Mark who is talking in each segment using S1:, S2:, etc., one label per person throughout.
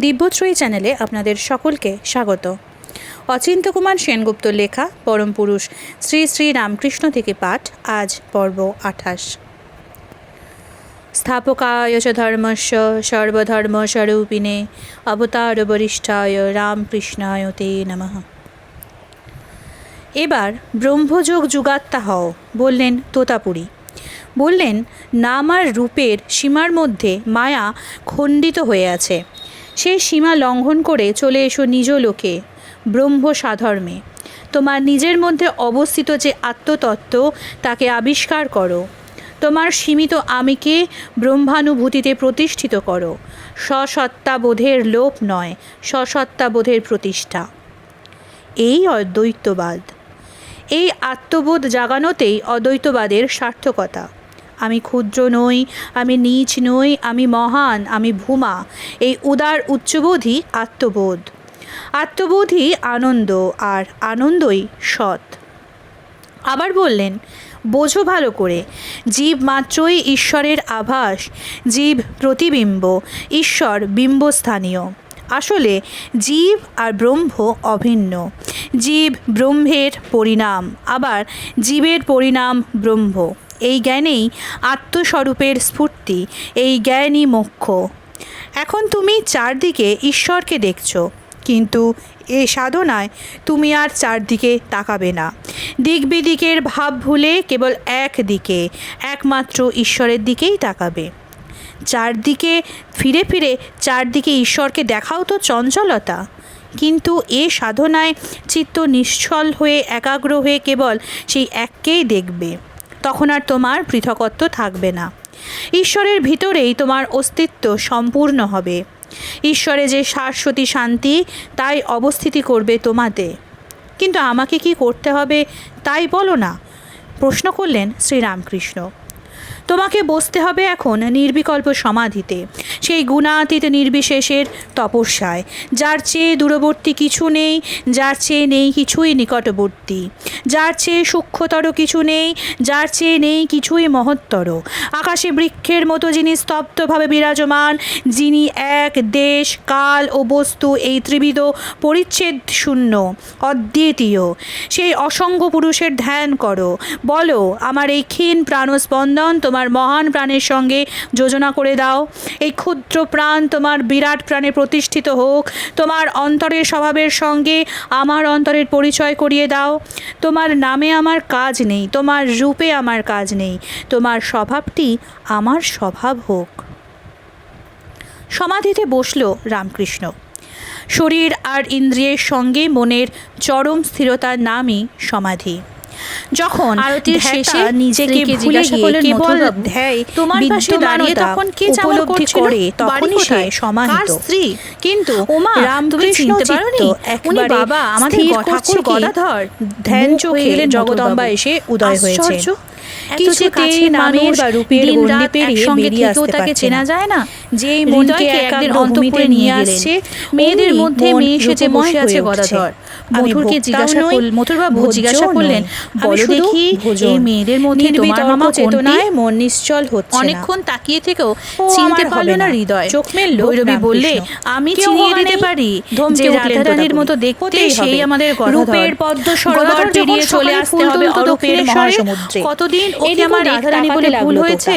S1: দিব্যত্রয়ী চ্যানেলে আপনাদের সকলকে স্বাগত। অচিন্ত কুমার সেনগুপ্ত লেখা, পরম পুরুষ, শ্রী শ্রী রামকৃষ্ণ থেকে পাঠ, আজ পর্ব আঠাশ। স্থাপকায় চ ধর্মস্য সর্বধর্মস্বরূপিণে অবতার বরিষ্ঠায় রামকৃষ্ণায় তে নমঃ। এবার ব্রহ্মযোগ যুগাত্মা হও, বললেন তোতাপুরী। বললেন নাম আর রূপের সীমার মধ্যে মায়া খণ্ডিত হয়ে আছে। সেই সীমা লঙ্ঘন করে চলে এসো নিজ লোকে ব্রহ্ম সাধর্মে তোমার নিজের মধ্যে অবস্থিত যে আত্মতত্ত্ব, তাকে আবিষ্কার করো। তোমার সীমিত আমিকে ব্রহ্মানুভূতিতে প্রতিষ্ঠিত করো। স্বসত্তাবোধের লোপ নয় স্বসত্তাবোধের প্রতিষ্ঠা। এই অদ্বৈতবাদ। এই আত্মবোধ জাগানোতেই অদ্বৈতবাদের সার্থকতা। আমি ক্ষুদ্র নই, আমি নীচ নই, আমি মহান, আমি ভূমা। এই উদার উচ্চবোধই আত্মবোধ। আত্মবোধই আনন্দ, আর আনন্দই সৎ। আবার বললেন, বোঝো ভালো করে, জীব মাত্রই ঈশ্বরের আভাস, জীব প্রতিবিম্ব, ঈশ্বর বিম্বস্থানীয়। আসলে, জীব আর ব্রহ্ম অভিন্ন। জীব ব্রহ্মের পরিণাম, আবার জীবের পরিণাম ব্রহ্ম। এই জ্ঞানেই আত্মস্বরূপের স্ফূর্তি, এই জ্ঞানই মোক্ষ। এখন তুমি চারদিকে ঈশ্বরকে দেখছ, কিন্তু এ সাধনায় তুমি আর চারদিকে তাকাবে না। দিক বিদিকের ভাব ভুলে কেবল এক দিকে, একমাত্র ঈশ্বরের দিকেই তাকাবে। চারদিকে ফিরে ফিরে চারদিকে ঈশ্বরকে দেখাও তো চঞ্চলতা। কিন্তু এ সাধনায় চিত্ত নিশ্চল হয়ে, একাগ্র হয়ে কেবল সেই এককেই দেখবে। তখন আর তোমার পৃথকত্ব থাকবে না। ঈশ্বরের ভিতরেই তোমার অস্তিত্ব সম্পূর্ণ হবে। ঈশ্বরে যে শাশ্বতী শান্তি, তাই অবস্থিতি করবে তোমাতে কিন্তু আমাকে কি করতে হবে তাই বলো না? প্রশ্ন করলেন শ্রীরামকৃষ্ণ। তোমাকে বসতে হবে এখন নির্বিকল্প সমাধিতে। সেই গুণাতীত নির্বিশেষের তপস্যায়। যার চেয়ে দূরবর্তী কিছু নেই, যার চেয়ে নেই কিছুই নিকটবর্তী। যার চেয়ে সূক্ষ্মতর কিছু নেই, যার চেয়ে নেই কিছুই মহত্তর। আকাশে বৃক্ষের মতো যিনি স্তব্ধভাবে বিরাজমান, যিনি এক দেশ, কাল ও বস্তু এই ত্রিবিধ পরিচ্ছেদ শূন্য, অদ্বিতীয়। সেই অসংখ্য পুরুষের ধ্যান করো। বলো, আমার এই ক্ষীণ প্রাণস্পন্দন তোমার মহান প্রাণের সঙ্গে যোজনা করে দাও। এই ক্ষুদ্র প্রাণ তোমার বিরাট প্রাণে প্রতিষ্ঠিত হোক। তোমার অন্তরের স্বভাবের সঙ্গে আমার অন্তরের পরিচয় করিয়ে দাও। তোমার নামে আমার কাজ নেই, তোমার রূপে আমার কাজ নেই। তোমার স্বভাবটি আমার স্বভাব হোক। সমাধিতে বসল রামকৃষ্ণ। শরীর আর ইন্দ্রিয়ের সঙ্গে মনের চরম স্থিরতার নামই সমাধি। যখন
S2: আরতির শেষে
S1: নিজেকে ভুলে গিয়ে কেবল ধ্যায়
S2: তোমার পাশে দাঁড়িয়ে তখন কে করছিল?
S1: করে তখনই সে সমাহিত
S2: স্ত্রী?
S1: কিন্তু
S2: ওমা, তুমি
S1: রামকৃষ্ণ
S2: চিনতে
S1: চিত্ত
S2: পারোনি? উনি বাবা, আমাদের
S1: কথা
S2: ঠাকুর? গদাধর।
S1: ধ্যান চোখে জগদম্বা এসে উদয় হয়েছে
S2: যে
S1: নামের বা রূপের গণ্ডি পেরিয়ে
S2: একসঙ্গে
S1: বেরিয়ে আসতে
S2: তাকে চেনা যায় না। হৃদয়কে
S1: মনকে
S2: অন্তপুরে নিয়ে
S1: আসছে
S2: মেয়েদের মধ্যে মেয়ে সেজে বসে আছে গদাধর। মধুরকে জিজ্ঞাসা করল- জিজ্ঞাসা করলেন, বলো দেখি, এই মেয়েদের মধ্যে তোমার মামা
S1: চেতনায় মন নিশ্চল হচ্ছে
S2: অনেকক্ষণ তাকিয়ে থেকেও চিনতে পারল না। হৃদয়।
S1: চোখ মেললো
S2: ভৈরবী বললে আমি চিনিয়ে দিতে পারি যে রাধারানীর মতো দেখতে সেই আমাদের।
S1: রূপের পদ্ম সরোবর পেরিয়ে চলে আসতে হবে অরূপের মহাসমুদ্রে।
S2: কতদিন ওকে
S1: এদিকে
S2: আমার
S1: রাধারানী বলে
S2: ভুল হয়েছে।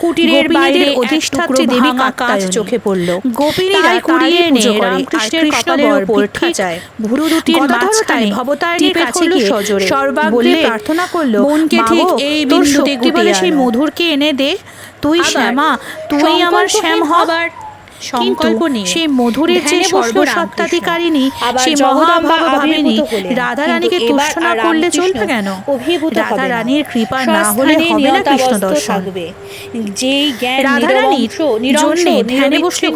S1: কুটিরের বাইরে অধিষ্ঠাত্রী দেবী
S2: ভাঙা
S1: চোখে পড়ল।
S2: গোপিনীরা
S1: কুড়িয়ে এনে রামকৃষ্ণের কপালের
S2: কৃষ্ণবর
S1: ওপর ঠিক
S2: চায়।
S1: ভুরু দুটির মাঝখানে ভবতারিণীর কাছে গিয়ে
S2: সজোরে।
S1: সর্বাগ্রে প্রার্থনা করল
S2: মনকে ঠিক এই বিন্দুতে গুটিয়ে
S1: সেই মধুরকে এনে দে। তুই শ্যামা তুই আমার শ্যাম হবার
S2: সংকল্প
S1: সেই মধুরের যে সর্বসত্তাধিকারিণী সেই
S2: জগদম্বা
S1: মহাভাবিনী
S2: আবির্ভূত হলেন।
S1: রাধারানীকে তুষ্ট না করলে চলবে কেন?
S2: না।
S1: রাধারানীর কৃপা না হলে হবে না কৃষ্ণ দর্শন।
S2: থাকবে। যেই জ্ঞান
S1: রাধারানীর
S2: নিরবংশ, নিরংশ,
S1: ধ্যানে বসল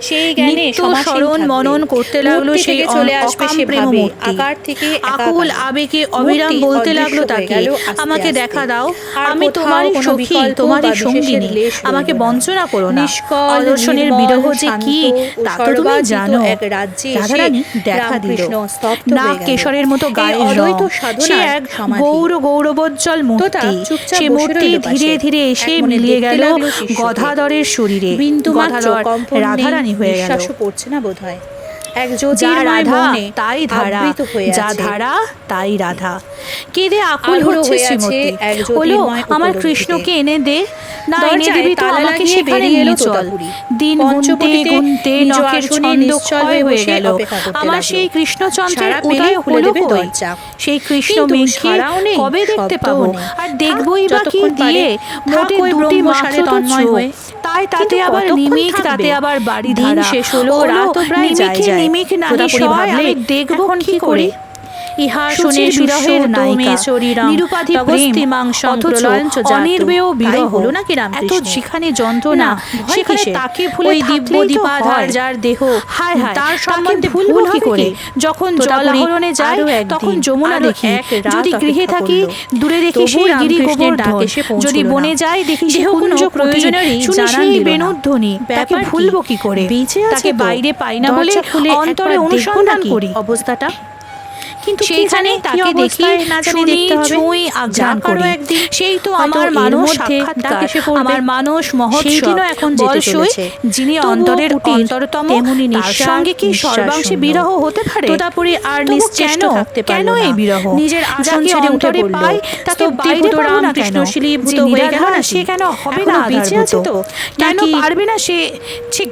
S2: সেই জ্ঞানে
S1: নিত্য স্মরণ মনন করতে লাগল সেই
S2: থেকে চলে আসবে সে
S1: প্রেম মূর্তি
S2: আকার থেকে
S1: আকুল আবেগে অবিরাম বলতে লাগল তাকে আমাকে দেখা দাও। আমি তোমারই সখী তোমারই সঙ্গিনী। আমাকে বঞ্চনা করো না।
S2: নিষ্কল,
S1: অদর্শনের
S2: নির্মল,
S1: বিরহ যে কি তা তো তুমি জানো।
S2: এক রাজ্যে
S1: রাধারানী দেখা দিল। না কেশরের মতো গায়ের রং। সে এক গৌর গৌরবোজ্জ্বল মূর্তি। সে মূর্তি ধীরে ধীরে এসে মিলিয়ে গেল গধাধরের শরীরে।
S2: গধাধর
S1: রাধারানী হয়ে গেল।
S2: পড়ছে না বোধ
S1: হয়
S2: এক
S1: তাই ধারা। যা ধারা তাই রাধা। কেঁদে আকুল হচ্ছে শ্রীমতী? হলো আমার কৃষ্ণকে এনে দে। না এনে দিবি তো আমাকে চল। দিন গুনতে গুনতে নখের ছন্দ ক্ষয়
S2: হয়ে
S1: গেল। আমার সেই কৃষ্ণচন্দ্রের উদয় হলো কই? সেই কৃষ্ণ কবে দেখতে পাবো? আর দেখবই বা কি দিয়ে? মোটে দুটি মাত্র
S2: তন্ময় হয়ে
S1: তাই তাতে আবার নিমিক তাতে আবার বাড়ি
S2: দিন শেষ হলো রাত প্রায় যায়। মিমিক
S1: নালিশ
S2: হয়
S1: আমি দেখব কি করি?
S2: ইহা
S1: শুনে বিরহের নায়িকা। নিরুপাধি
S2: প্রেমাংশ
S1: বিরহ।
S2: না কি
S1: এত সেখানে যন্ত্রণা সেখানে তাকে ভুলে
S2: দিব্য দীপাধার যার দেহ
S1: হায় হায়
S2: তার সম্বন্ধে
S1: কি? করে যখন যায় তখন যমুনা দেখি। যদি গৃহে থাকি দূরে দেখি সেই গিরি গোবর্ধন। যদি বনে যায় দেখি সে কুঞ্জ
S2: প্রয়োজনেরই জানান
S1: বেণুধ্বনি তাকে ভুলবো কি করে? তাকে বাইরে পাই না বলে অন্তরে অনুসন্ধান করি।
S2: অবস্থাটা কিন্তু
S1: তাকে দেখি শুনি ছুঁই সেই তো আমার সাক্ষাৎকার আমার
S2: এখন বলসই
S1: যিনি অন্তরের অন্তরতম
S2: তেমনি
S1: তার সঙ্গে কি সর্বাংশে বিরহ হতে পারে?
S2: তোতাপুরি আর নিশ্চেষ্ট থাকতে
S1: পারে
S2: কেন
S1: এই বিরহ?
S2: নিজের আসন ছেড়ে উঠে
S1: পাই তাকে বাইরে যে
S2: হয়ে গেল না
S1: সে কেন হবে না
S2: বেঁচে আছে তো?
S1: কেন পারবে না সে?
S2: ঠিক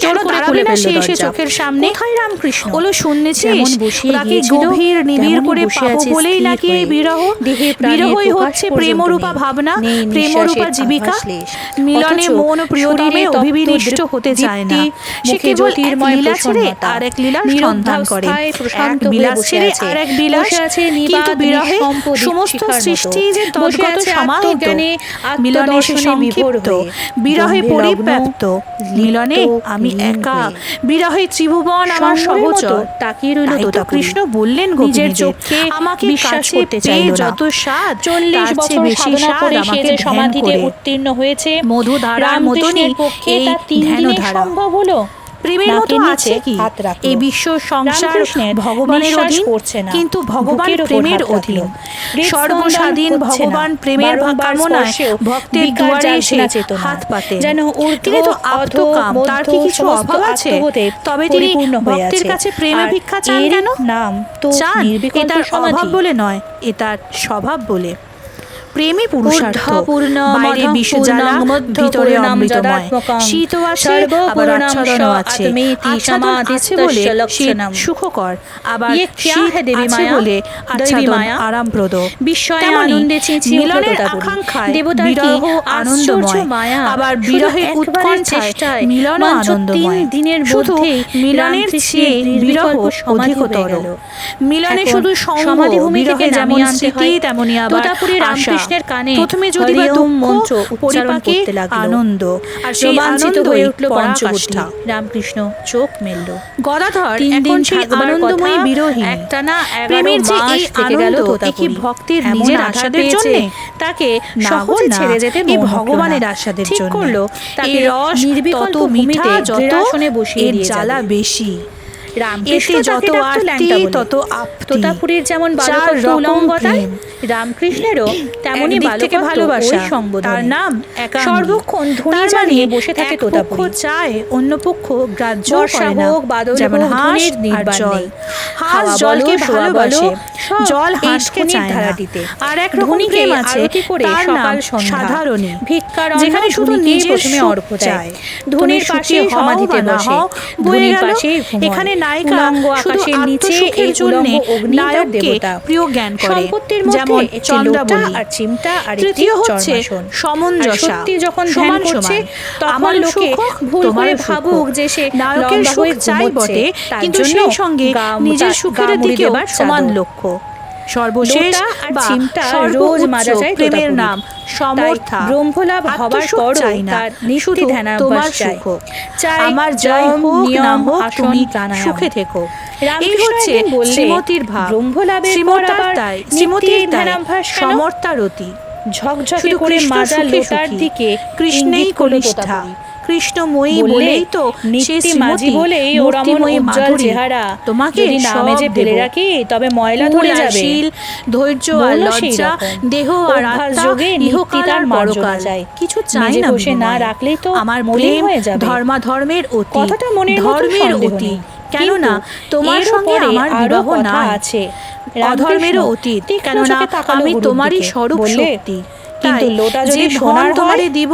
S1: না সে এসে চোখের সামনে?
S2: কোথায় রামকৃষ্ণ?
S1: ওলো শুনেছিস তাকে গভীর নিবিড়
S2: আবির
S1: করে পাবো বলেই নাকি এই বিরহ? বিরহই হচ্ছে প্রেমরূপা ভাবনা প্রেমরূপা জীবিকা। মিলনে মন প্রিয়তমে অভিবিনিষ্ট হতে চায় না। সে কেবল এক লীলা ছেড়ে আর এক
S2: লীলা
S1: সন্ধান করে। এক বিলাস ছেড়ে আর এক বিলাস কিন্তু বিরহে সমস্ত সৃষ্টি যে তদ্গত সমাহিত মিলনে সে সংক্ষিপ্ত। বিরহে পরিব্যাপ্ত। মিলনে আমি একা। বিরহে ত্রিভুবন আমার সহচর।
S2: তাকিয়ে রইল
S1: কৃষ্ণ বললেন গোপীদের
S2: চোখে
S1: আমাকে
S2: বিশ্বাস করতে চাই
S1: যত স্বাদ
S2: চল্লিশ বছর সাধনা করে সে যে সমাধিতে উত্তীর্ণ হয়েছে।
S1: মধুধারার মতনই এই ধ্যান
S2: সম্ভব হলো?
S1: প্রেমের মতো আছে কি? এই বিশ্ব সংসার ভগবানের অধীন কিন্তু ভগবান প্রেমের অধীন। সর্বস্বাধীন ভগবান প্রেমের কামনায় ভক্তের দুয়ারে এসে হাত পাতে
S2: যেন
S1: তিনি তো আত্মকাম তার কি কিছু অভাব আছে? তবে তিনি ভক্তের কাছে প্রেমে ভিক্ষা চান কেন?
S2: নাম তো
S1: চান এ
S2: তার
S1: অভাব বলে নয় এ তার স্বভাব বলে। প্রেমে পুরুষার্থ। ভিতরে অমৃতময়। শীত আছে আছে। বলে সুখকর আবার বলে আরামপ্রদ।
S2: আনন্দে চেঁচিয়ে
S1: মিলনের আনন্দময়। আবার
S2: বিরহে
S1: মিলন আনন্দময়।
S2: দিনের মধ্যে
S1: মিলনের চেয়ে বিরহ অধিকতর। মিলনে শুধু
S2: সমাধিভূমি থেকে
S1: যেমন স্মৃতি তেমনই আবার আশা।
S2: কৃষ্ণের কানে
S1: প্রথমে যদি
S2: মন্ত্র উচ্চারণ করতে লাগল
S1: আনন্দ আর সেই আনন্দ
S2: হয়ে উঠল পঞ্চবটি রামকৃষ্ণ চোখ মেলল।
S1: গদাধর এখন সেই আনন্দময় বিরোহী
S2: একটা না
S1: প্রেমের যে এই আনন্দ কি ভক্তের নিজের আশাদের জন্য?
S2: তাকে সহজ ছেড়ে যেতে
S1: এই ভগবানের আশাদের জন্য।
S2: ঠিক
S1: করল
S2: তাকে
S1: রস
S2: নির্বিকল্প ভূমিতে
S1: যত
S2: শুনে বসিয়ে দিয়ে
S1: জ্বালা বেশি।
S2: রামকৃষ্ণ
S1: যত আরতি তত
S2: তোতাপুরীর যেমন
S1: বালক
S2: রামকৃষ্ণেরও বালক
S1: ভালোবাসা তার নাম
S2: সর্বক্ষণ জানিয়ে বসে থাকে তোতাপুরী।
S1: চায় অন্য পক্ষ গ্রাহ্য করে না। যেমন হাঁস আর জল। হাঁস জলকে ভালোবাসে জল হাঁসকে আর এক আছে তার নাম
S2: ভিক্ষার
S1: যেখানে শুধু নিজের
S2: অর্ঘ
S1: চায়। পাশে
S2: সমাধিতে বসে। ধ্বনির পাশে
S1: এখানে না
S2: নায়িকা
S1: শুধু আত্মসুখের জন্য নায়ককে প্রিয় জ্ঞান করে। যেমন
S2: আর চিমটা আর
S1: তৃতীয় হচ্ছে সমঞ্জসা।
S2: যখন ধ্যান করছে লোকে ভুল করে ভাবুক যে সে
S1: নায়কের সুখ চাই বটে কিন্তু সেই সঙ্গে নিজের সুখের
S2: দিকে
S1: সমান লক্ষ্য। সর্বশেষ বা
S2: রোজ
S1: প্রেমের নাম সমর্থা
S2: ব্রহ্মলাভ হবার নিশুতি
S1: তোমার সুখ। আমার হোক হোক তুমি সুখে থেকো। এই হচ্ছে ভাব।
S2: ব্রহ্মলাভের
S1: শ্রীমতার তাই
S2: ধ্যানাভ্যাস
S1: সমর্থারতি
S2: ঝকঝকে করে মাজা লোটার দিকে
S1: কৃষ্ণেই কনিষ্ঠা
S2: কৃষ্ণময়ী বলেই তো সে
S1: মাঝি বলেই উজ্জ্বল চেহারা।
S2: তোমাকে
S1: নামে যে ফেলে রাখি তবে ময়লা ধরে যাবে।
S2: ধৈর্য আর লজ্জা দেহ আর আত্মা
S1: যোগে তার
S2: পরকাল।
S1: চাই।
S2: কিছু চাই না
S1: বসে না। রাখলেই তো
S2: আমার প্রেম
S1: হয়ে যাবে।
S2: ধর্মাধর্মের অতি
S1: কথাটা মতো
S2: ধর্মের অতি কেননা তোমার সঙ্গে আমার বিবাহ নাই।
S1: আছে।
S2: অধর্মেরও অতীত। কেননা আমি তোমারই স্বরূপ শক্তি।
S1: কিন্তু লোটা যদি সোনার
S2: তোমারে দিব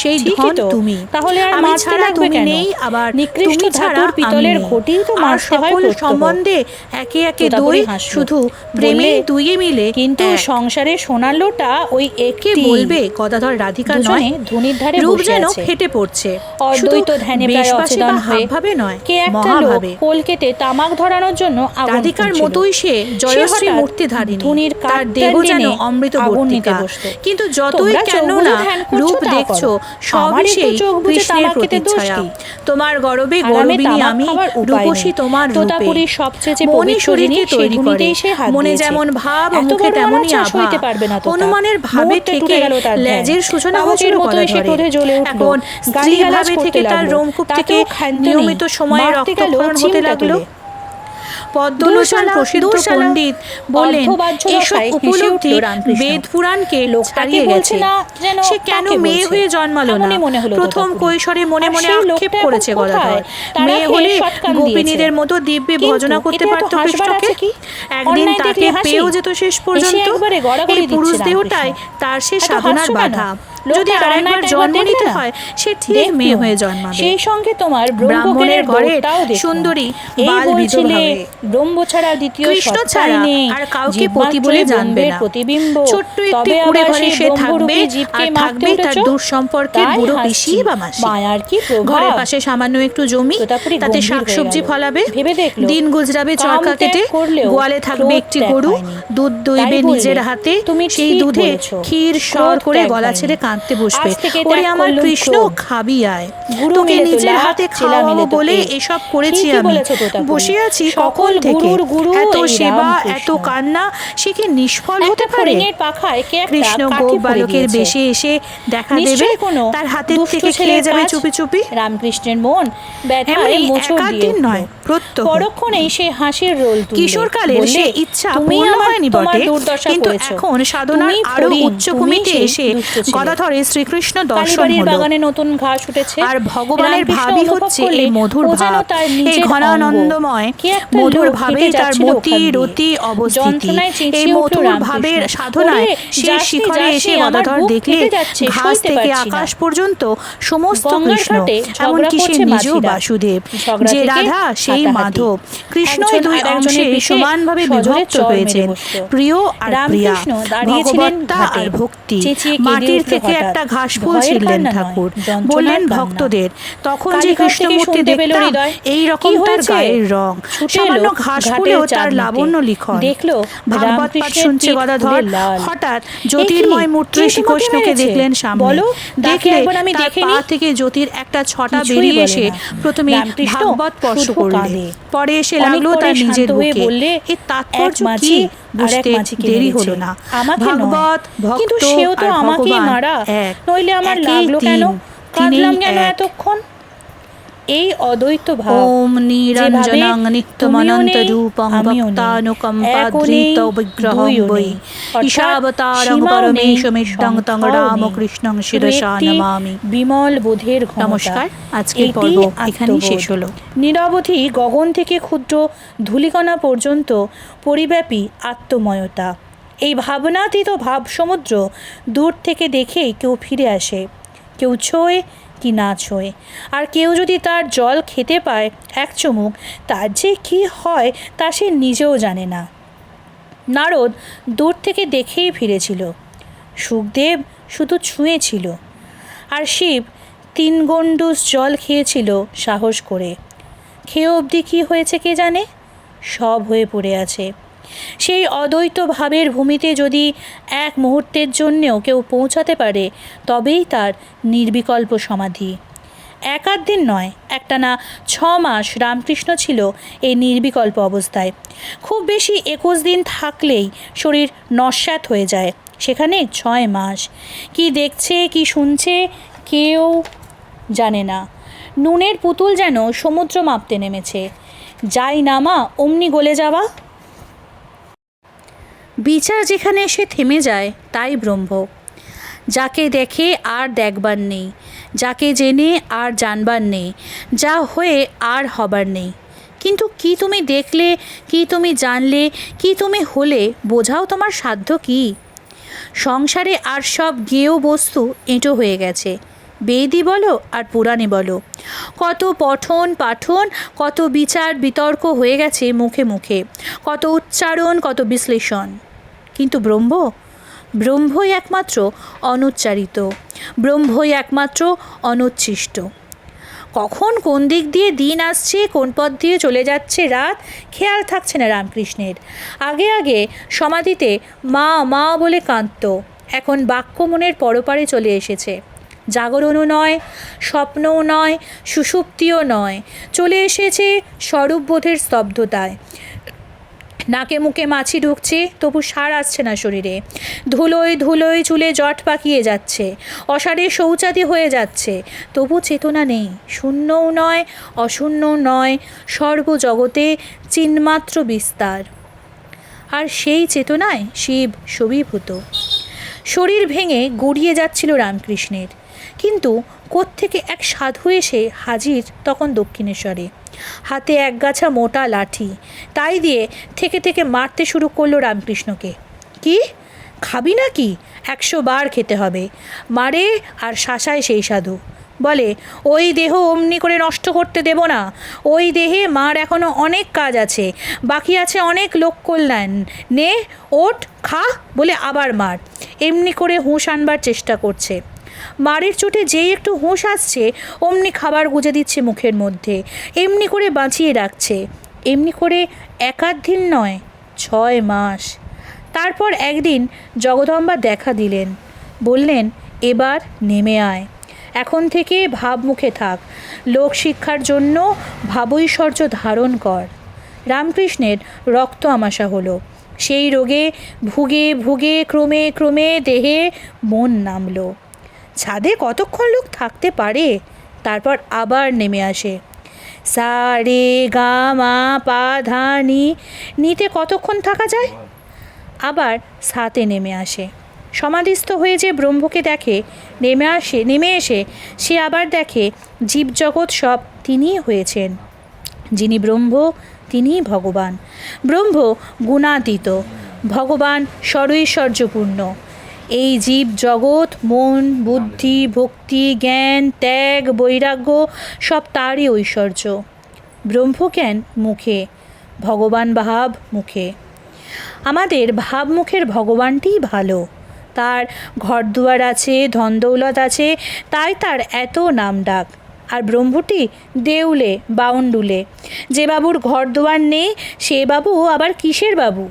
S2: সেই ধন তুমি।
S1: তাহলে আর মাছতে
S2: ছাড়া তুমি নেই। আবার
S1: নিকৃষ্ট ধাতুর পিতলের। ঘটিই তো
S2: সকল সম্বন্ধে একে একে দই শুধু প্রেমে দুইয়ে মিলে।
S1: কিন্তু সংসারে সোনার লোটা ওই
S2: কে
S1: একটি
S2: বলবে? গদাধর রাধিকা নয়।
S1: ধুনির ধারে
S2: রূপ যেন ফেটে পড়ছে।
S1: অদ্বৈত ধ্যানে প্রায় অচেতন হয়ে
S2: হাবভাবে নয়
S1: কে একটা লোক
S2: মহাভাবে।
S1: তামাক ধরানোর জন্য
S2: রাধিকার মতোই সে জয়শ্রী মূর্তি ধারিণী।
S1: ধুনির
S2: তার
S1: কাঠটা
S2: দেহ যেন অমৃত কিন্তু যতই কেন না রূপ দেখছ সবই সেই কৃষ্ণের প্রতিচ্ছায়া তোমার গরবে গর্বিনী আমি রূপসী তোমার রূপে
S1: সবচেয়ে যে পবিত্র
S2: শরীরকে
S1: জিনিস,
S2: তৈরি করে মনে যেমন ভাব মুখে তেমনই আভা
S1: পারবে না তোতা।
S2: অনুমানের ভাবে থেকে। লেজের সূচনা।
S1: ক্রোধে জ্বলে উঠল।
S2: এখন স্ত্রী ভাবে থেকে তার। রোমকূপ থেকে। নিয়মিত সময়ে রক্তক্ষরণ হতে লাগল। পদ্মলোচন প্রসিদ্ধ। পণ্ডিত
S1: অর্ধবাহ্য
S2: এসব উপলব্ধি বেদ পুরাণকে
S1: লোকটাকে
S2: ছাড়িয়ে গেছে। সে কেন মেয়ে হয়ে জন্মালো না? প্রথম কৈশোরে মনে মনে আক্ষেপ করেছে গদাধর। মেয়ে হলে গোপিনীদের মতো দিব্যি ভজনা করতে পারত কৃষ্ণকে? একদিন তাকে পেয়েও যেত শেষ পর্যন্ত। এই পুরুষ দেহটাই তার সে সাধনার বাধা। যদি আরেকবার
S1: অন্যায়টা
S2: জন্ম নিতে হয় সে ঠিক মেয়ে হয়ে জন্মাবে।
S1: সেই সঙ্গে তোমার
S2: ব্রাহ্মণের
S1: দেখো।
S2: সুন্দরী
S1: এই
S2: বাল
S1: বলছিলে। ব্রহ্ম ছাড়া দ্বিতীয়
S2: কৃষ্ণ ছাড়া। আর কাউকে পতি বলে জানবে না।
S1: প্রতিবিম্ব।
S2: ছোট্ট একটি কুড়ে ঘরে সে থাকবে
S1: জীবকে
S2: আর থাকবে তার দূর সম্পর্কের
S1: তাই
S2: বুড়ো। পিসি বা মাসি।
S1: মায়ার কি
S2: ঘরের পাশে সামান্য একটু জমি তাতে শাকসবজি ফলাবে। দিন গুজরাবে চরকা কেটে গোয়ালে থাকবে একটি গরু দুধ দইবে নিজের হাতে
S1: তুমি
S2: সেই দুধে ক্ষীর সর করে গলা
S1: ছেড়ে
S2: ছেড়ে কাঁদতে বসবে। ওরে আমার কৃষ্ণ খাবি আয়।
S1: গুরু
S2: তোকে নিজের হাতে খাওয়াবো বলে এসব করেছি আমি। বসে আছি কখন থেকে? এত সেবা এত কান্না সে কি নিষ্ফল হতে পারে? কৃষ্ণ গোপ বালকের বেশে এসে দেখা দেবে। তার হাতের থেকে খেয়ে যাবে চুপি চুপি
S1: রামকৃষ্ণের মন ব্যথায় মোচড় দিয়ে
S2: নয়, প্রত্যহ।
S1: পরক্ষণেই সে হাসির রোল তুললে।
S2: কিশোরকালের
S1: বললে,
S2: সে ইচ্ছা পূর্ণ হয়নি বটে। কিন্তু এখন সাধনার
S1: আরও
S2: উচ্চ ভূমিতে এসে
S1: দুষ্ট
S2: গদাধরের শ্রীকৃষ্ণ দর্শন হলো।
S1: বাগানে নতুন ঘাস উঠেছে।
S2: আর ভগবানের ভাবই হচ্ছে এই মধুর ভাব। এই ঘনানন্দময় মধুর
S1: হেঁটে
S2: তার মতি রতি অবস্থিতি। এই মধুর ভাবের সাধনায়
S1: যাসনি,
S2: শিখরে এসে গদাধর দেখলে ঘাস থেকে আকাশ পর্যন্ত সমস্ত কৃষ্ণ এমনকি সে নিজেও বাসুদেব যে রাধা সেই মাধব। কৃষ্ণই দুই অংশে সমানভাবে বিভক্ত হয়েছেন। প্রিয় আর প্রিয়া
S1: দাঁড়িয়েছিলেন
S2: ভগবত্তা আর ভক্তি মাটির থেকে। একটা ঘাস ফুল
S1: নয়,
S2: ঠাকুর। বললেন ভক্তদের তখন যে কৃষ্ণমূর্তি দেখতাম এই রকম তার গায়ের রং। সামান্য ঘাস ফুলেও তার লাবণ্য লিখন।
S1: দেখল
S2: ভাগবত পাঠ শুনছে গদাধর। হঠাৎ জ্যোতির্ময় মূর্তি শ্রীকৃষ্ণকে দেখলেন সামনে। দেখলে
S1: আমি দেখে
S2: পা থেকে জ্যোতির একটা ছটা বেরিয়ে এসে প্রথমে ভাগবত স্পর্শ
S1: শুধু
S2: করলে পরে এসে লাগল তার নিজের
S1: হয়ে
S2: বুকে।
S1: বললে,
S2: এর তাৎপর্য কি? বুঝতে দেরি হলো না। ভাগবত ভক্ত
S1: কিন্তু সেও তো আমাকেই মারা। নইলে আমার লাগল কেন?
S2: তিন,
S1: কাঁদলাম কেন এতক্ষণ। এই অদ্বৈত ভাব
S2: ওম নিরঞ্জনং নিত্যমনন্ত রূপং বিগ্রহং বৈ। ঈশাবতারং তং। রামকৃষ্ণং শিরসা নমামি।
S1: বিমল বোধের
S2: নমস্কার, আজকের পর্ব এখানেই শেষ হলো।
S1: নিরবধি গগন থেকে ক্ষুদ্র ধূলিকণা পর্যন্ত পরিব্যাপী আত্মময়তা। এই ভাবনাতীত ভাব সমুদ্র দূর থেকে দেখেই কেউ ফিরে আসে। কেউ ছোঁয় কি না ছোঁয় আর কেউ যদি তার জল খেতে পায় এক চুমুক, তার যে কী হয় তা সে নিজেও জানে না। নারদ দূর থেকে দেখেই ফিরেছিল। সুখদেব শুধু ছুঁয়েছিল। আর শিব তিন গণ্ডুস জল খেয়েছিল সাহস করে। খেয়ে অবধি কী হয়েছে কে জানে? সব হয়ে পড়ে আছে। সেই অদ্বৈত ভাবের ভূমিতে যদি এক মুহূর্তের জন্যেও কেউ পৌঁছাতে পারে, তবেই তার নির্বিকল্প সমাধি। এক দিন নয় একটা না ছ মাস রামকৃষ্ণ ছিল এই নির্বিকল্প অবস্থায়। খুব বেশি একুশ দিন থাকলেই শরীর নস্যাৎ হয়ে যায়, সেখানে ছয় মাস। কি দেখছে, কি শুনছে, কেউ
S2: জানে না। নুনের পুতুল যেন সমুদ্র মাপতে নেমেছে। যাই নামা, অমনি গলে যাওয়া
S1: বিচার যেখানে এসে থেমে যায়, তাই ব্রহ্ম। যাকে দেখে আর দেখবার নেই, যাকে জেনে আর জানবার নেই, যা হয়ে আর হবার নেই। কিন্তু কি তুমি দেখলে, কি তুমি জানলে, কি তুমি হলে, বোঝাও তোমার সাধ্য কি? সংসারে আর সব গেয় বস্তু এঁটো হয়ে গেছে। বেদি বলো আর পুরাণে বলো। কত পঠন পাঠন, কত বিচার বিতর্ক হয়ে গেছে মুখে মুখে। কত উচ্চারণ, কত বিশ্লেষণ। কিন্তু ব্রহ্ম? ব্রহ্মই একমাত্র অনুচ্চারিত। ব্রহ্মই একমাত্র অনুচ্ছিষ্ট। কখন কোন দিক দিয়ে দিন আসছে, কোন পথ দিয়ে চলে যাচ্ছে রাত, খেয়াল থাকছে না রামকৃষ্ণের। আগে আগে সমাধিতে মা মা বলে কাঁদত। এখন বাক্য মনের পরপারে চলে এসেছে। জাগরণও নয়, স্বপ্নও নয় সুষুপ্তিও নয়। চলে এসেছে স্বরূপবোধের স্তব্ধতায়। নাকে মুখে মাছি ঢুকছে, তবু সার আসছে না শরীরে। ধুলোয় ধুলোয় চুলে জট পাকিয়ে যাচ্ছে, অসারে শৌচাদি হয়ে যাচ্ছে, তবু চেতনা নেই, শূন্যও নয়, অশূন্যও নয় সর্বজগতে চিন্মাত্র বিস্তার। আর সেই চেতনায় শিব সবীভূত শরীর ভেঙে গড়িয়ে যাচ্ছিল রামকৃষ্ণের। কিন্তু কোত্থেকে এক সাধু এসে হাজির তখন দক্ষিণেশ্বরে। হাতে একগাছা মোটা লাঠি। তাই দিয়ে থেকে থেকে মারতে শুরু করল রামকৃষ্ণকে। কি? খাবি না কি একশো বার খেতে হবে। মারে আর শাসায় সেই সাধু। বলে, ওই দেহ অমনি করে নষ্ট করতে দেব না। ওই দেহে মার এখনও অনেক কাজ আছে। বাকি আছে অনেক লোক কল্যাণ। নে, ওঠ, খা, বলে আবার মার। এমনি করে হুঁশ আনবার চেষ্টা করছে। মারের চোটে যেই একটু হুঁশ আসছে, অমনি খাবার গুজে দিচ্ছে মুখের মধ্যে। এমনি করে বাঁচিয়ে রাখছে। এমনি করে একাধ দিন নয়, ছয় মাস। তারপর একদিন জগদম্বা দেখা দিলেন। বললেন, এবার নেমে আয়। এখন থেকে ভাবমুখে থাক। লোক শিক্ষার জন্য ভাবৈশ্বর্য ধারণ কর রামকৃষ্ণের রক্ত আমাশা হলো। সেই রোগে ভুগে ভুগে, ক্রমে ক্রমে দেহে মন নামলো। ছাদে কতক্ষণ লোক থাকতে পারে? তারপর আবার নেমে আসে। সা রে গা মা পা নিতে কতক্ষণ থাকা যায়? আবার সাতে নেমে আসে। সমাধিস্থ হয়ে যে ব্রহ্মকে দেখে, নেমে আসে, নেমে এসে সে আবার দেখে জীবজগৎ সব তিনিই হয়েছেন। যিনি ব্রহ্ম, তিনিই ভগবান। ব্রহ্ম গুণাতীত, ভগবান সরৈশ্বর্যপূর্ণ। এই জীব জগৎ, মন, বুদ্ধি, ভক্তি, জ্ঞান, ত্যাগ, বৈরাগ্য, সব তারই ঐশ্বর্য। ব্রহ্মজ্ঞান মুখে? ভগবান ভাব মুখে। আমাদের ভাবমুখের ভগবানটিই ভালো। তার ঘরদুয়ার আছে, ধনদৌলত আছে, তাই তার এত নাম ডাক আর ব্রহ্মটি দেউলে বাউন্ডুলে যে বাবুর ঘরদুয়ার নেই, সে বাবু আবার কিসের বাবু?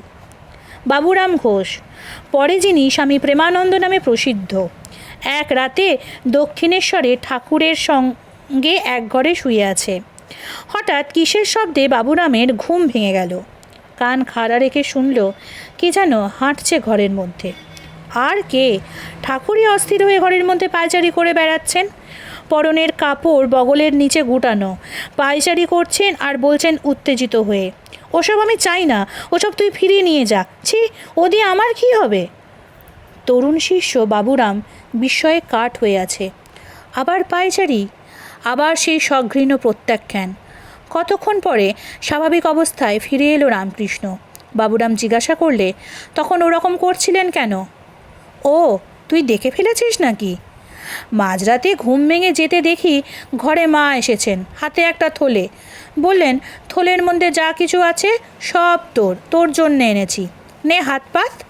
S1: বাবুরাম ঘোষ। পরে যিনি স্বামী প্রেমানন্দ নামে প্রসিদ্ধ। এক রাতে দক্ষিণেশ্বরে ঠাকুরের সঙ্গে এক ঘরে শুয়ে আছে। হঠাৎ কিসের শব্দে বাবুরামের ঘুম ভেঙে গেল। কান খাড়া রেখে শুনল কে যেন হাঁটছে ঘরের মধ্যে। আর কে? ঠাকুরই অস্থির হয়ে ঘরের মধ্যে পায়চারি করে বেড়াচ্ছেন। পরনের কাপড় বগলের নিচে গুটানো। পায়চারি করছেন আর বলছেন উত্তেজিত হয়ে। ওসব আমি চাই না, ওসব তুই ফিরিয়ে নিয়ে যা। ছি ও দিয়ে আমার কি হবে? তরুণ শিষ্য বাবুরাম বিস্ময়ে কাঠ হয়ে আছে। আবার পায়চারি, আবার সেই সঘৃণ প্রত্যাখ্যান। কতক্ষণ পরে স্বাভাবিক অবস্থায় ফিরে এলো রামকৃষ্ণ। বাবুরাম জিজ্ঞাসা করলে, তখন ওরকম করছিলেন কেন? ও, তুই দেখে ফেলেছিস নাকি? মাঝরাতে ঘুম ভেঙে যেতে দেখি ঘরে মা এসেছেন, হাতে একটা থলে। বললেন, থলের মধ্যে যা কিছু আছে, সব তোর। তোর জন্য এনেছি। নে হাত পাত।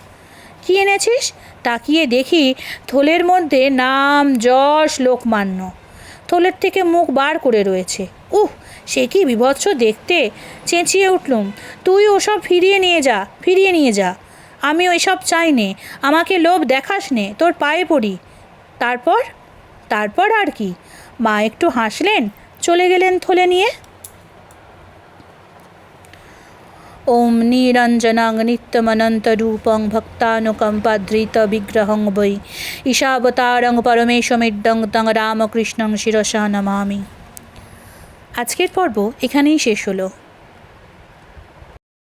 S1: কি এনেছিস? তাকিয়ে দেখি থলের মধ্যে নাম, যশ, লোকমান্য। থলের থেকে মুখ বার করে রয়েছে। উহ, সে কি বিভৎস দেখতে। চেঁচিয়ে উঠলুম, তুই ওসব ফিরিয়ে নিয়ে যা, ফিরিয়ে নিয়ে যা। আমি ওইসব চাই নে। আমাকে লোভ দেখাস নে, তোর পায়ে পড়ি। তারপর? তারপর আর কি? মা একটু হাসলেন, চলে গেলেন থলে নিয়ে? ওম নিরঞ্জনাং নিত্যমনন্তরূপং বিগ্রহং বৈ ঈশাবতারং পরমেশমিড্ডং তং রামকৃষ্ণং শিরসা নমামি আজকের পর্ব এখানেই শেষ হলো।